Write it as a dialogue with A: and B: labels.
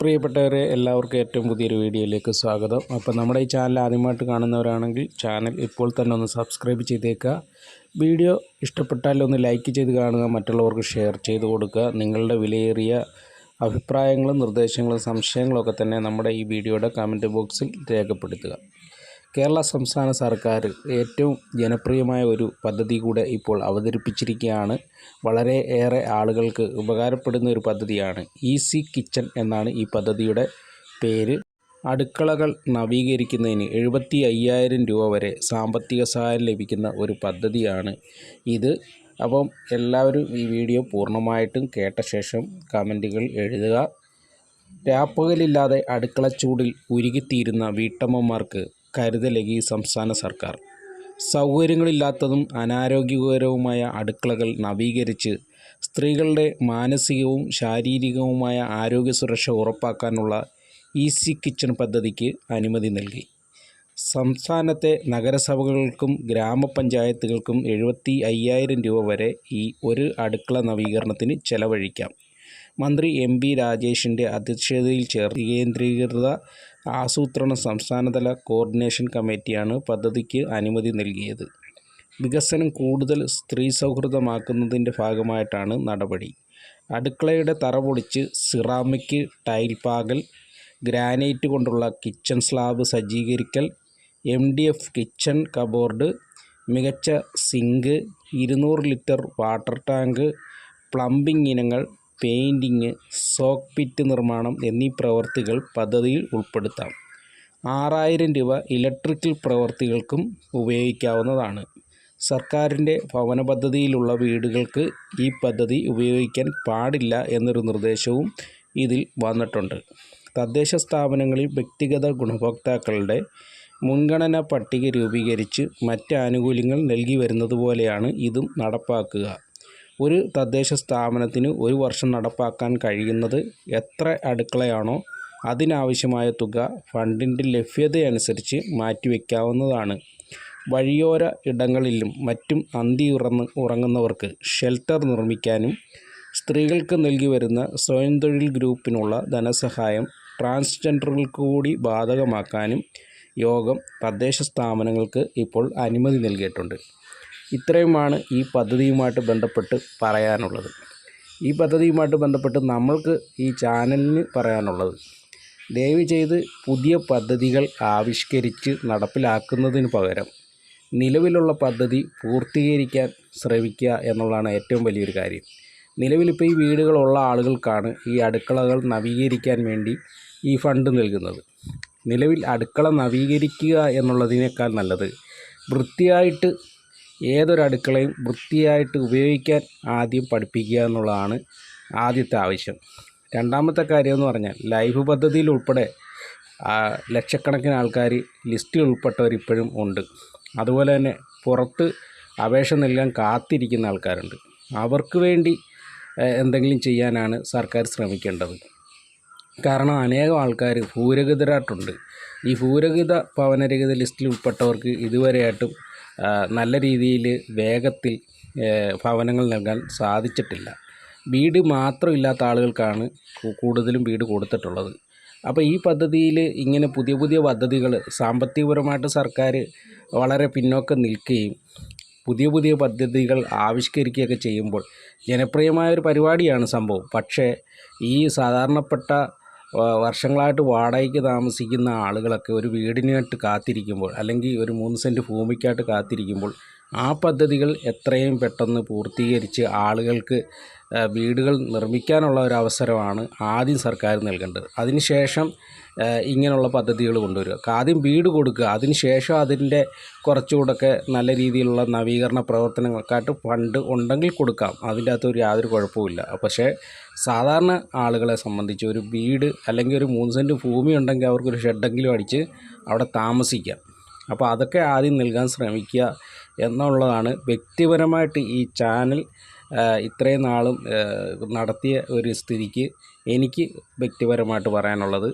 A: പ്രിയപ്പെട്ടവരെ എല്ലാവർക്കും ഏറ്റവും പുതിയൊരു വീഡിയോയിലേക്ക് സ്വാഗതം. അപ്പോൾ നമ്മുടെ ഈ ചാനൽ ആദ്യമായിട്ട് കാണുന്നവരാണെങ്കിൽ ചാനൽ ഇപ്പോൾ തന്നെ ഒന്ന് സബ്സ്ക്രൈബ് ചെയ്തേക്കുക. വീഡിയോ ഇഷ്ടപ്പെട്ടാൽ ഒന്ന് ലൈക്ക് ചെയ്ത് കാണുക മറ്റുള്ളവർക്ക് ഷെയർ ചെയ്ത് കൊടുക്കുക. നിങ്ങളുടെ വിലയേറിയ അഭിപ്രായങ്ങളും നിർദ്ദേശങ്ങളും സംശയങ്ങളും ഒക്കെ തന്നെ നമ്മുടെ ഈ വീഡിയോയുടെ കമന്റ് ബോക്സിൽ രേഖപ്പെടുത്തുക. കേരള സംസ്ഥാന സർക്കാർ ഏറ്റവും ജനപ്രിയമായ ഒരു പദ്ധതി കൂടെ ഇപ്പോൾ അവതരിപ്പിച്ചിരിക്കുകയാണ്. വളരെ ഏറെ ആളുകൾക്ക് ഉപകാരപ്പെടുന്ന ഒരു പദ്ധതിയാണ് ഈസി കിച്ചൺ എന്നാണ് ഈ പദ്ധതിയുടെ പേര്. അടുക്കളകൾ നവീകരിക്കുന്നതിന് എഴുപത്തി അയ്യായിരം രൂപ വരെ സാമ്പത്തിക സഹായം ലഭിക്കുന്ന ഒരു പദ്ധതിയാണ് ഇത്. അപ്പം എല്ലാവരും ഈ വീഡിയോ പൂർണമായിട്ടും കേട്ട ശേഷം കമന്റുകൾ എഴുതുക. രാപ്പകലില്ലാതെ അടുക്കളച്ചൂടിൽ ഉരുകിത്തീരുന്ന വീട്ടമ്മമാർക്ക് കരുതലകി സംസ്ഥാന സർക്കാർ. സൗകര്യങ്ങളില്ലാത്തതും അനാരോഗ്യകരവുമായ അടുക്കളകൾ നവീകരിച്ച് സ്ത്രീകളുടെ മാനസികവും ശാരീരികവുമായ ആരോഗ്യ സുരക്ഷ ഉറപ്പാക്കാനുള്ള ഈസി കിച്ചൺ പദ്ധതിക്ക് അനുമതി നൽകി. സംസ്ഥാനത്തെ നഗരസഭകൾക്കും ഗ്രാമപഞ്ചായത്തുകൾക്കും എഴുപത്തി അയ്യായിരം രൂപ വരെ ഈ ഒരു അടുക്കള നവീകരണത്തിന് ചെലവഴിക്കാം. മന്ത്രി എം പി രാജേഷിന്റെ അധ്യക്ഷതയിൽ ചേർന്ന കേന്ദ്രീകൃത ആസൂത്രണ സംസ്ഥാനതല കോർഡിനേഷൻ കമ്മിറ്റിയാണ് പദ്ധതിക്ക് അനുമതി നൽകിയത്. വികസനം കൂടുതൽ സ്ത്രീ സൗഹൃദമാക്കുന്നതിന്റെ ഭാഗമായിട്ടാണ് നടപടി. അടുക്കളയുടെ തറ പൊളിച്ച് സിറാമിക് ടൈൽ പാകൽ ഗ്രാനൈറ്റ് കൊണ്ടുള്ള kitchen slab സജ്ജീകരിക്കൽ M D F kitchen cupboard മികച്ച സിങ്ക് ഇരുന്നൂറ് ലിറ്റർ വാട്ടർ ടാങ്ക് പ്ലംബിംഗ് ഇനങ്ങൾ പെയിന്റിങ് സോക്ക് പിറ്റ് നിർമ്മാണം എന്നീ പ്രവൃത്തികൾ പദ്ധതിയിൽ ഉൾപ്പെടുത്താം. ആറായിരം രൂപ ഇലക്ട്രിക്കൽ പ്രവൃത്തികൾക്കും ഉപയോഗിക്കാവുന്നതാണ്. സർക്കാരിന്റെ ഭവന പദ്ധതിയിലുള്ള വീടുകൾക്ക് ഈ പദ്ധതി ഉപയോഗിക്കാൻ പാടില്ല എന്നൊരു നിർദ്ദേശവും ഇതിൽ വന്നിട്ടുണ്ട്. തദ്ദേശ സ്ഥാപനങ്ങളിൽ വ്യക്തിഗത ഗുണഭോക്താക്കളുടെ മുൻഗണനാ പട്ടിക രൂപീകരിച്ച് മറ്റ് ആനുകൂല്യങ്ങൾ നൽകി വരുന്നത് പോലെയാണ് ഇതും നടപ്പാക്കുക. ഒരു തദ്ദേശ സ്ഥാപനത്തിന് ഒരു വർഷം നടപ്പാക്കാൻ കഴിയുന്നത് എത്ര അടുക്കളയാണോ അതിനാവശ്യമായ തുക ഫണ്ടിന്റെ ലഭ്യതയനുസരിച്ച് മാറ്റിവെക്കാവുന്നതാണ്. വഴിയോര ഇടങ്ങളിലും മറ്റും അന്തി ഉറന്ന് ഉറങ്ങുന്നവർക്ക് ഷെൽട്ടർ നിർമ്മിക്കാനും സ്ത്രീകൾക്ക് നൽകി വരുന്ന സ്വയം തൊഴിൽ ഗ്രൂപ്പിനുള്ള ധനസഹായം ട്രാൻസ്ജെൻഡറുകൾക്ക് കൂടി ബാധകമാക്കാനും യോഗം തദ്ദേശ സ്ഥാപനങ്ങൾക്ക് ഇപ്പോൾ അനുമതി നൽകിയിട്ടുണ്ട്. ഇത്രയുമാണ് ഈ പദ്ധതിയുമായിട്ട് ബന്ധപ്പെട്ട് പറയാനുള്ളത്. ഈ പദ്ധതിയുമായിട്ട് ബന്ധപ്പെട്ട് നമ്മൾക്ക് ഈ ചാനലിന് പറയാനുള്ളത് ദയവ് ചെയ്ത് പുതിയ പദ്ധതികൾ ആവിഷ്കരിച്ച് നടപ്പിലാക്കുന്നതിന് പകരം നിലവിലുള്ള പദ്ധതി പൂർത്തീകരിക്കാൻ ശ്രമിക്കുക എന്നുള്ളതാണ് ഏറ്റവും വലിയൊരു കാര്യം. നിലവിലിപ്പോൾ ഈ വീടുകളുള്ള ആളുകൾക്കാണ് ഈ അടുക്കളകൾ നവീകരിക്കാൻ വേണ്ടി ഈ ഫണ്ട് നൽകുന്നത്. നിലവിൽ അടുക്കള നവീകരിക്കുക എന്നുള്ളതിനേക്കാൾ നല്ലത് വൃത്തിയായിട്ട് ഏതൊരു അടുക്കളയും വൃത്തിയായിട്ട് ഉപയോഗിക്കാൻ ആദ്യം പഠിപ്പിക്കുക എന്നുള്ളതാണ് ആദ്യത്തെ ആവശ്യം. രണ്ടാമത്തെ കാര്യം എന്ന് പറഞ്ഞാൽ ലൈഫ് പദ്ധതിയിൽ ഉൾപ്പെടെ ലക്ഷക്കണക്കിന് ആൾക്കാർ ലിസ്റ്റിൽ ഉൾപ്പെട്ടവർ ഇപ്പോഴും ഉണ്ട്. അതുപോലെ തന്നെ പുറത്ത് അപേക്ഷ നൽകാൻ കാത്തിരിക്കുന്ന ആൾക്കാരുണ്ട്. അവർക്ക് വേണ്ടി എന്തെങ്കിലും ചെയ്യാനാണ് സർക്കാർ ശ്രമിക്കേണ്ടത്. കാരണം അനേകം ആൾക്കാർ ഭൂരഹിതരായിട്ടുണ്ട്. ഈ ഭൂരഹിത ഭവനരഹിത ലിസ്റ്റിൽ ഉൾപ്പെട്ടവർക്ക് ഇതുവരെയായിട്ടും നല്ല രീതിയിൽ വേഗത്തിൽ ഭവനങ്ങൾ നൽകാൻ സാധിച്ചിട്ടില്ല. വീട് മാത്രമില്ലാത്ത ആളുകൾക്കാണ് കൂടുതലും വീട് കൊടുത്തിട്ടുള്ളത്. അപ്പോൾ ഈ പദ്ധതിയിൽ ഇങ്ങനെ പുതിയ പുതിയ പദ്ധതികൾ സാമ്പത്തികപരമായിട്ട് സർക്കാർ വളരെ പിന്നോക്കം നിൽക്കുകയും പുതിയ പുതിയ പദ്ധതികൾ ആവിഷ്കരിക്കുകയൊക്കെ ചെയ്യുമ്പോൾ ജനപ്രിയമായ ഒരു പരിപാടിയാണ് സംഭവം. പക്ഷേ ഈ സാധാരണപ്പെട്ട വർഷങ്ങളായിട്ട് വാടകയ്ക്ക് താമസിക്കുന്ന ആളുകളൊക്കെ ഒരു വീടിനായിട്ട് കാത്തിരിക്കുമ്പോൾ അല്ലെങ്കിൽ ഒരു മൂന്ന് സെന്റ് ഭൂമിക്കായിട്ട് കാത്തിരിക്കുമ്പോൾ ആ പദ്ധതികൾ എത്രയും പെട്ടെന്ന് പൂർത്തീകരിച്ച് ആളുകൾക്ക് വീടുകൾ നിർമ്മിക്കാനുള്ള ഒരു അവസരമാണ് ആദ്യം സർക്കാർ നൽകേണ്ടത്. അതിനുശേഷം ഇങ്ങനെയുള്ള പദ്ധതികൾ കൊണ്ടുവരിക. ആദ്യം വീട് കൊടുക്കുക. അതിനുശേഷം അതിന്റെ കുറച്ചുകൂടൊക്കെ നല്ല രീതിയിലുള്ള നവീകരണ പ്രവർത്തനങ്ങൾക്കായിട്ട് ഫണ്ട് ഉണ്ടെങ്കിൽ കൊടുക്കാം. അതിന്റെ അകത്ത് ഒരു യാതൊരു കുഴപ്പമില്ല പക്ഷേ സാധാരണ ആളുകളെ സംബന്ധിച്ച് ഒരു വീട് അല്ലെങ്കിൽ ഒരു മൂന്ന് സെന്റ് ഭൂമി ഉണ്ടെങ്കിൽ അവർക്കൊരു ഷെഡെങ്കിലും അടിച്ച് അവിടെ താമസിക്കാം. അപ്പോൾ അതൊക്കെ ആദ്യം നൽകാൻ ശ്രമിക്കുക എന്നുള്ളതാണ് വ്യക്തിപരമായിട്ട് ഈ ചാനൽ ഇത്രയും നാളും നടത്തിയ ഒരു സ്ഥിതിക്ക് എനിക്ക് വ്യക്തിപരമായിട്ട് പറയാനുള്ളത്